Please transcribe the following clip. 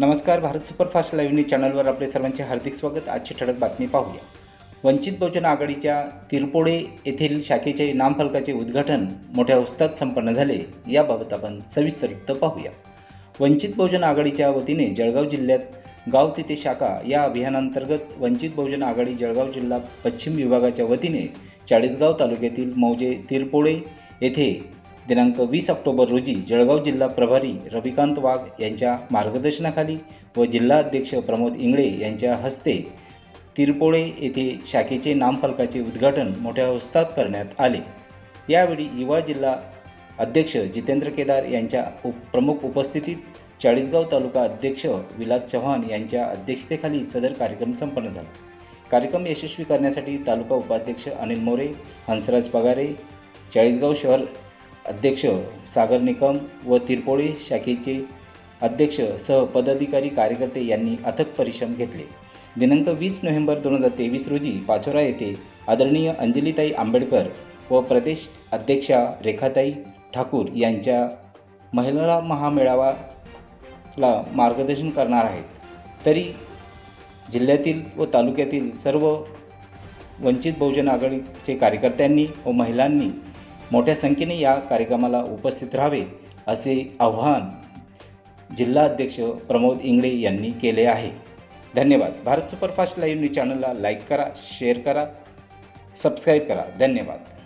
नमस्कार Bharat superfast live news चॅनलवर आपले सर्वांचे हार्दिक स्वागत. आजची ठळक बातमी पाहूया. वंचित बहुजन आघाडीच्या तिरपोडे येथील शाखेचे नामफलकाचे उद्घाटन मोठ्या उत्साहात संपन्न झाले. याबाबत आपण सविस्तर पाहूया. वंचित बहुजन आघाडीच्या वतीने जळगाव जिल्ह्यात गाव तिथे शाखा या अभियानांतर्गत वंचित बहुजन आघाडी जळगाव जिल्हा पश्चिम विभागाच्या वतीने चाळीसगाव तालुक्यातील मौजे तिरपोडे येथे दिनांक वीस ऑक्टोबर रोजी जळगाव जिल्हा प्रभारी रविकांत वाघ यांच्या मार्गदर्शनाखाली व जिल्हाध्यक्ष प्रमोद इंगळे यांच्या हस्ते तिरपोळे येथे शाखेचे नामफलकाचे उद्घाटन मोठ्या उत्साहात करण्यात आले. यावेळी युवा जिल्हा अध्यक्ष जितेंद्र केदार यांच्या उप प्रमुख उपस्थितीत चाळीसगाव तालुका अध्यक्ष विलास चव्हाण यांच्या अध्यक्षतेखाली सदर कार्यक्रम संपन्न झाला. कार्यक्रम यशस्वी करण्यासाठी तालुका उपाध्यक्ष अनिल मोरे हंसराज पगारे चाळीसगाव शहर अध्यक्ष सागर निकम व तिरपोळे शाखेचे अध्यक्ष सह पदाधिकारी कार्यकर्ते यांनी अथक परिश्रम घेतले. दिनांक वीस नोव्हेंबर दोन हजार तेवीस रोजी पाचोरा येथे आदरणीय अंजलीताई आंबेडकर व प्रदेश अध्यक्षा रेखाताई ठाकूर यांच्या महिला महामेळावाला मार्गदर्शन करणार आहेत. तरी जिल्ह्यातील व तालुक्यातील सर्व वंचित बहुजन आघाडीचे कार्यकर्त्यांनी व महिलांनी मोठ्या संख्येने या कार्यक्रमाला उपस्थित राहावे असे आव्हान जिल्हा अध्यक्ष प्रमोद इंगळे यांनी केले आहे. धन्यवाद. भारत सुपरफास्ट लाईव्ह न्यूज चॅनलला लाईक करा शेअर करा सबस्क्राईब करा. धन्यवाद.